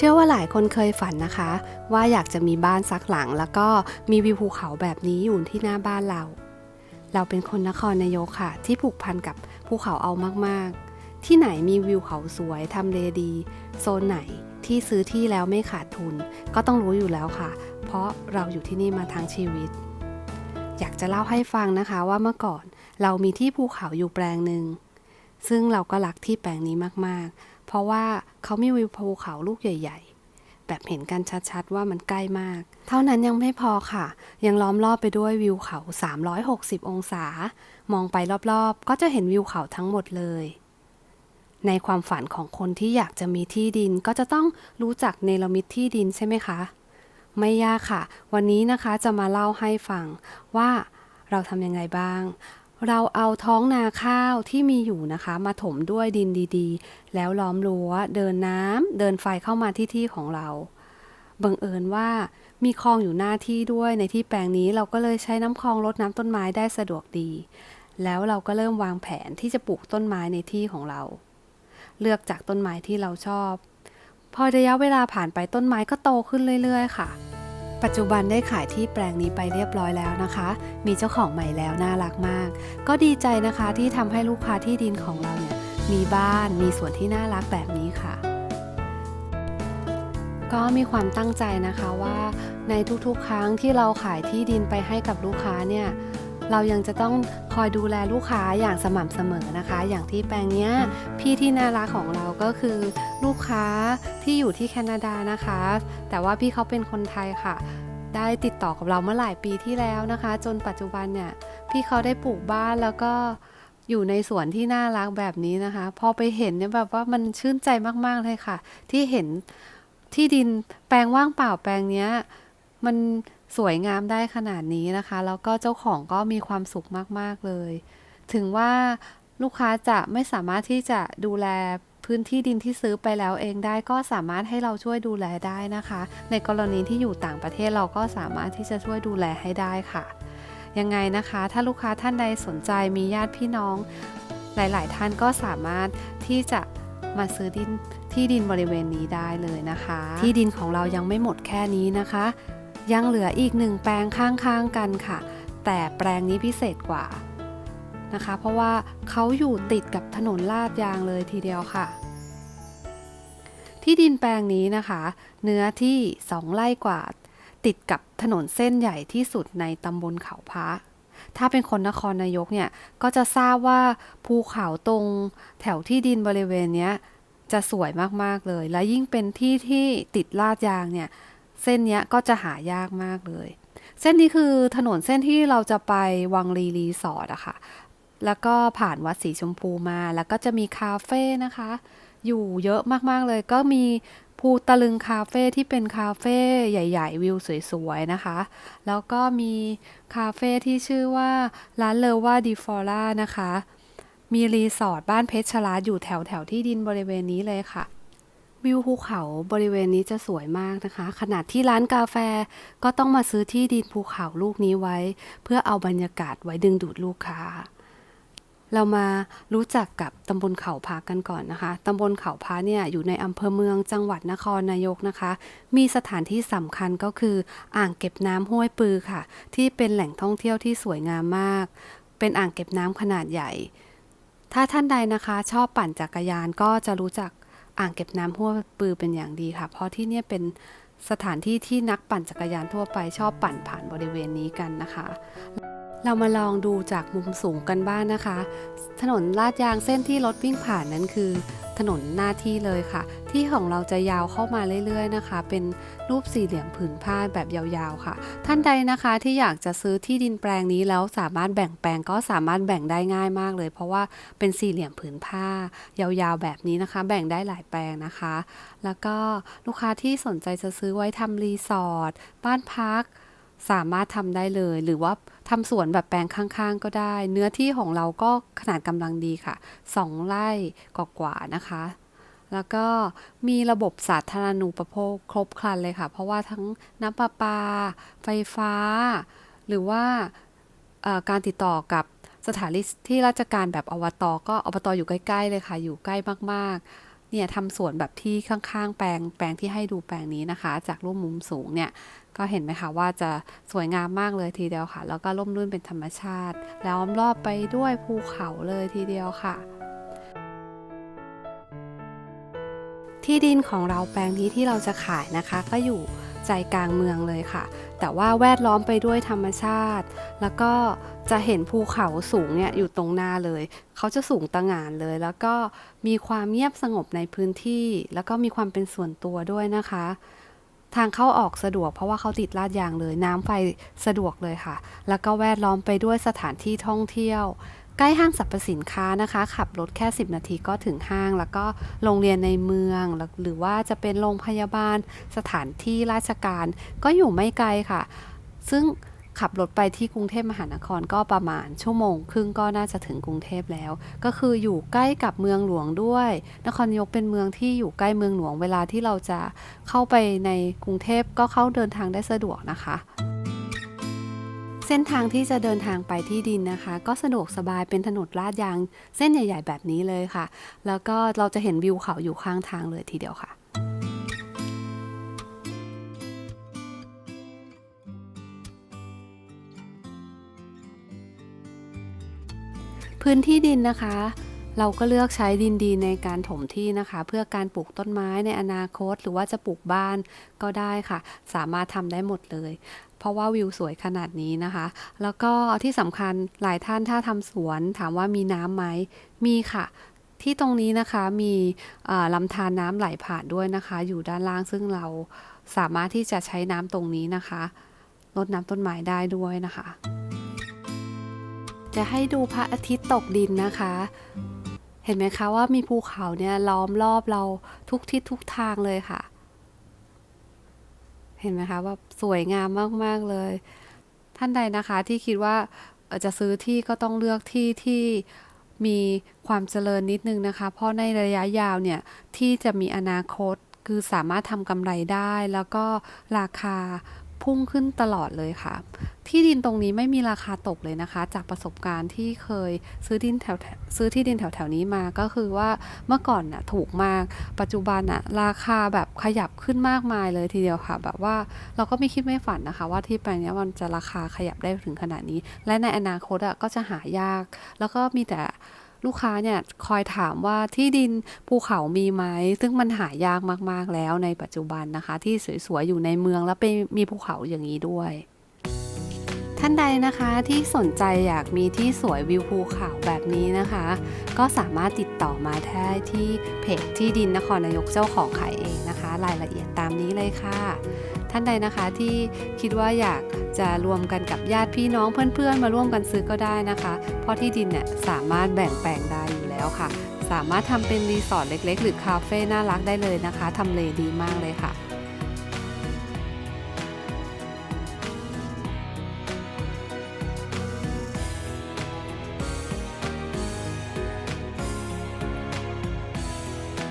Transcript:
เชื่อว่าหลายคนเคยฝันนะคะ ว่าอยากจะมีบ้านสักหลัง แล้วก็มีวิวภูเขาแบบนี้อยู่ที่หน้าบ้านเรา เราเป็นคนนครนายกค่ะ ที่ผูกพันกับภูเขาเอามากๆ ที่ไหนมีวิวเขาสวยทำเลดี โซนไหนที่ซื้อที่แล้วไม่ขาดทุน ก็ต้องรู้อยู่แล้วค่ะ เพราะเราอยู่ที่นี่มาทั้งชีวิต อยากจะเล่าให้ฟังนะคะว่าเมื่อก่อน เรามีที่ภูเขาอยู่แปลงหนึ่งซึ่งเราก็รักที่แปลงนี้มากๆ เพราะว่าเขามีวิวภูเขาลูกใหญ่ ๆ แบบเห็นกันชัดๆว่ามันใกล้มาก เท่านั้นยังไม่พอค่ะ ยังล้อมรอบไปด้วยวิวเขา 360 องศา มองไปรอบๆ ก็จะเห็นวิวเขาทั้งหมดเลย ในความฝันของคนที่อยากจะมีที่ดินก็จะต้องรู้จักเนรมิตที่ดินใช่ไหมคะ ไม่ยากค่ะ วันนี้นะคะจะมาเล่าให้ฟังว่าเราทำยังไงบ้าง เราเอาท้องนาข้าวที่มีอยู่นะคะ มาถมด้วยดินดีๆ แล้วล้อมรั้วเดินน้ำเดินไฟเข้ามาที่ที่ของเรา บังเอิญว่ามีคลองอยู่หน้าที่ด้วยในที่แปลงนี้เราก็เลยใช้น้ำคลองรดน้ำต้นไม้ได้สะดวกดี แล้วเราก็เริ่มวางแผนที่จะปลูกต้นไม้ในที่ของเรา เลือกจากต้นไม้ที่เราชอบ พอระยะเวลาผ่านไปต้นไม้ก็โตขึ้นเรื่อย ๆ ค่ะ ปัจจุบันได้ขายที่แปลงนี้ไปเรียบร้อยแล้วนะคะ มีเจ้าของใหม่แล้วน่ารักมาก ก็ดีใจนะคะที่ทำให้ลูกค้าที่ดินของเราเนี่ยมีบ้านมีสวนที่น่ารักแบบนี้ค่ะ ก็มีความตั้งใจนะคะว่าในทุกๆ ครั้งที่เราขายที่ดินไปให้กับลูกค้าเนี่ย เรายังจะต้องคอยดูแลลูกค้าอย่างสม่ำเสมอนะคะ อย่างที่แปลงเนี้ยพี่ที่น่ารักของเราก็คือลูกค้าที่อยู่ที่แคนาดานะคะ แต่ว่าพี่เขาเป็นคนไทยค่ะ ได้ติดต่อกับเราเมื่อหลายปีที่แล้วนะคะ จนปัจจุบันเนี่ยพี่เขาได้ปลูกบ้านแล้วก็อยู่ในสวนที่น่ารักแบบนี้นะคะ พอไปเห็นเนี่ยแบบว่ามันชื่นใจมากๆเลยค่ะ ที่เห็นที่ดินแปลงว่างเปล่าแปลงเนี้ยมัน สวยงามได้ขนาดนี้นะคะ แล้วก็เจ้าของก็มีความสุขมาก ๆ เลย ถึงว่าลูกค้าจะไม่สามารถที่จะดูแลพื้นที่ดินที่ซื้อไปแล้วเองได้ก็สามารถให้เราช่วยดูแลได้นะคะ ในกรณีที่อยู่ต่างประเทศเราก็สามารถที่จะช่วยดูแลให้ได้ค่ะ ยังไงนะคะ ถ้าลูกค้าท่านใดสนใจมีญาติพี่น้อง หลาย ๆ ท่านก็สามารถที่จะมาซื้อดินที่ดินบริเวณนี้ได้เลยนะคะ ที่ดินของเรายังไม่หมดแค่นี้นะคะ ยังเหลืออีกหนึ่งแปลงข้างๆกันค่ะ แต่แปลงนี้พิเศษกว่านะคะ เพราะว่าเขาอยู่ติดกับถนนลาดยางเลยทีเดียวค่ะ ที่ดินแปลงนี้นะคะ เนื้อที่ 2 ไร่กว่า ติดกับถนนเส้นใหญ่ที่สุดในตำบลเขาพระถ้าเป็นคนนครนายกเนี่ยก็จะทราบว่าภูเขาตรงแถวที่ดินบริเวณเนี้ยจะสวยมากๆเลย และยิ่งเป็นที่ที่ติดลาดยางเนี่ย เส้นเนี้ยก็จะหายากมากเลย เส้นนี้คือถนนเส้นที่เราจะไปวังรีรีสอร์ทอะค่ะ แล้วก็ผ่านวัดสีชมพูมา แล้วก็จะมีคาเฟ่นะคะ อยู่เยอะมากๆเลย ก็มีภูตะลึงคาเฟ่ที่เป็นคาเฟ่ใหญ่ ๆ วิวสวยๆนะคะ แล้วก็มีคาเฟ่ที่ชื่อว่าร้านเลว่าดีฟอร่านะคะ มีรีสอร์ทบ้านเพชรชลาอยู่แถวแถวๆที่ดินบริเวณนี้เลยค่ะ วิวภูเขาบริเวณนี้จะสวยมากนะคะ ขนาดที่ร้านกาแฟก็ต้องมาซื้อที่ดินภูเขาลูกนี้ไว้ เพื่อเอาบรรยากาศไว้ดึงดูดลูกค้า เรามารู้จักกับตำบลเขาพากันก่อนนะคะตำบลเขาพาเนี่ยอยู่ในอำเภอเมืองจังหวัดนครนายกนะคะ มีสถานที่สำคัญก็คืออ่างเก็บน้ำห้วยปือค่ะ ที่เป็นแหล่งท่องเที่ยวที่สวยงามมาก เป็นอ่างเก็บน้ำขนาดใหญ่ถ้าท่านใดนะคะชอบปั่นจักรยานก็จะรู้จัก อ่างเก็บน้ำห้วยปือเป็นอย่างดีค่ะ เพราะที่เนี่ยเป็นสถานที่ที่นักปั่นจักรยานทั่วไปชอบปั่นผ่านบริเวณนี้กันนะคะ เรามาลองดูจากมุมสูงกันบ้างนะคะ ถนนลาดยางเส้นที่รถวิ่งผ่านนั้นคือ ถนนหน้าที่เลยค่ะ ที่ของเราจะยาวเข้ามาเรื่อยๆนะคะ เป็นรูปสี่เหลี่ยมผืนผ้าแบบยาวๆค่ะ ท่านใดนะคะที่อยากจะซื้อที่ดินแปลงนี้แล้วสามารถแบ่งแปลงก็สามารถแบ่งได้ง่ายมากเลย เพราะว่าเป็นสี่เหลี่ยมผืนผ้ายาวๆแบบนี้นะคะ แบ่งได้หลายแปลงนะคะ แล้วก็ลูกค้าที่สนใจจะซื้อไว้ทำรีสอร์ทบ้านพัก สามารถทำได้เลย หรือว่าทำสวนแบบแปลงข้างๆ ก็ได้ เนื้อที่ของเราก็ขนาดกำลังดีค่ะ 2 ไร่กว่าๆนะคะ แล้วก็มีระบบสาธารณูปโภคครบครันเลยค่ะ เพราะว่าทั้งน้ำประปา ไฟฟ้า หรือว่าการติดต่อกับสถานที่ราชการแบบอบตก็อบตอยู่ใกล้ ๆ เลยค่ะ อยู่ใกล้มากๆ เนี่ยทำสวนแบบที่ข้างๆ แปลงแปลงที่ให้ดูแปลงนี้นะคะ จากรูปมุมสูงเนี่ยก็เห็นไหมคะว่าจะสวยงามมากเลยทีเดียวค่ะ แล้วก็ร่มรื่นเป็นธรรมชาติ แล้วล้อมรอบไปด้วยภูเขาเลยทีเดียวค่ะที่ดินของเราแปลงนี้ที่เราจะขายนะคะ ก็อยู่ใจกลางเมืองเลยค่ะ แต่ว่าแวดล้อมไปด้วยธรรมชาติ แล้วก็จะเห็นภูเขาสูงเนี่ยอยู่ตรงหน้าเลย เขาจะสูงตะหง่านเลย แล้วก็มีความเงียบสงบในพื้นที่ แล้วก็มีความเป็นส่วนตัวด้วยนะคะ ทางเข้าออกสะดวกเพราะว่าเขาติดลาดยางเลย น้ำไฟสะดวกเลยค่ะ แล้วก็แวดล้อมไปด้วยสถานที่ท่องเที่ยว ใกล้ห้างสรรพสินค้านะคะ ขับรถแค่ 10 นาทีก็ถึงห้าง แล้วก็โรงเรียนในเมือง หรือว่าจะเป็นโรงพยาบาลสถานที่ราชการ ก็อยู่ไม่ไกลค่ะ ซึ่งขับรถไปที่กรุงเทพมหานครก็ประมาณชั่วโมง ครึ่งก็น่าจะถึงกรุงเทพแล้ว ก็คืออยู่ใกล้กับเมืองหลวงด้วย นครนายกเป็นเมืองที่อยู่ใกล้เมืองหลวงเวลาที่เราจะเข้าไปในกรุงเทพก็เข้าเดินทางได้สะดวกนะคะ เส้นทางที่จะเดินทางไปที่ดินนะคะ ก็สะดวกสบายเป็นถนนลาดยางเส้นใหญ่ ๆ แบบนี้เลยค่ะ แล้วก็เราจะเห็นวิวเขาอยู่ข้างทางเลยทีเดียวค่ะพื้นที่ดินนะคะ เราก็เลือกใช้ดินดีในการถมที่นะคะ เพื่อการปลูกต้นไม้ในอนาคต หรือว่าจะปลูกบ้านก็ได้ค่ะ สามารถทำได้หมดเลย เพราะว่าวิวสวยขนาดนี้นะคะ แล้วก็ที่สำคัญหลายท่านถ้าทำสวนถามว่ามีน้ำไหมมีค่ะที่ตรงนี้นะคะมีลำธารน้ำไหลผ่านด้วยนะคะ อยู่ด้านล่างซึ่งเราสามารถที่จะใช้น้ำตรงนี้นะคะรดน้ำต้นไม้ได้ด้วยนะคะ จะให้ดูพระอาทิตย์ตกดินนะคะ เห็นไหมคะว่ามีภูเขาเนี่ยล้อมรอบเราทุกทิศทุกทางเลยค่ะ เห็นไหมคะว่าสวยงามมาก ๆ เลย ท่านใดนะคะที่คิดว่าจะซื้อที่ก็ต้องเลือกที่ที่มีความเจริญนิดนึงนะคะ เพราะในระยะยาวเนี่ยที่จะมีอนาคตคือสามารถทำกำไรได้ แล้วก็ราคา พุ่งขึ้นตลอดเลยค่ะ ที่ดินตรงนี้ไม่มีราคาตกเลยนะคะ จากประสบการณ์ที่เคยซื้อดินแถวซื้อที่ดินแถวๆนี้มาก็คือว่าเมื่อก่อนน่ะถูกมาก ปัจจุบันน่ะราคาแบบขยับขึ้นมากมายเลยทีเดียวค่ะ แบบว่าเราก็ไม่คิดไม่ฝันนะคะ ว่าที่แปลงนี้มันจะราคาขยับได้ถึงขนาดนี้ และในอนาคตอะก็จะหายาก แล้วก็มีแต่ ลูกค้าเนี่ยคอยถามว่าที่ดินภูเขามีไหม ซึ่งมันหายากมากๆแล้วในปัจจุบันนะคะ ที่สวยๆอยู่ในเมืองแล้วไปมีภูเขาอย่างนี้ด้วย ท่านใดนะคะที่สนใจอยากมีที่สวยวิวภูเขาแบบนี้นะคะ ก็สามารถติดต่อมาได้ที่เพจที่ดินนครนายกเจ้าของขายเองนะคะ รายละเอียดตามนี้เลยค่ะ ท่านใดนะคะที่คิดว่าอยากจะรวมกันกับญาติพี่น้องเพื่อนๆ มาร่วมกันซื้อก็ได้นะคะ เพราะที่ดินเนี่ยสามารถแบ่งแปลงได้อยู่แล้วค่ะ สามารถทำเป็นรีสอร์ทเล็ก ๆ หรือคาเฟ่น่ารักได้เลยนะคะทำเลดีมากเลยค่ะ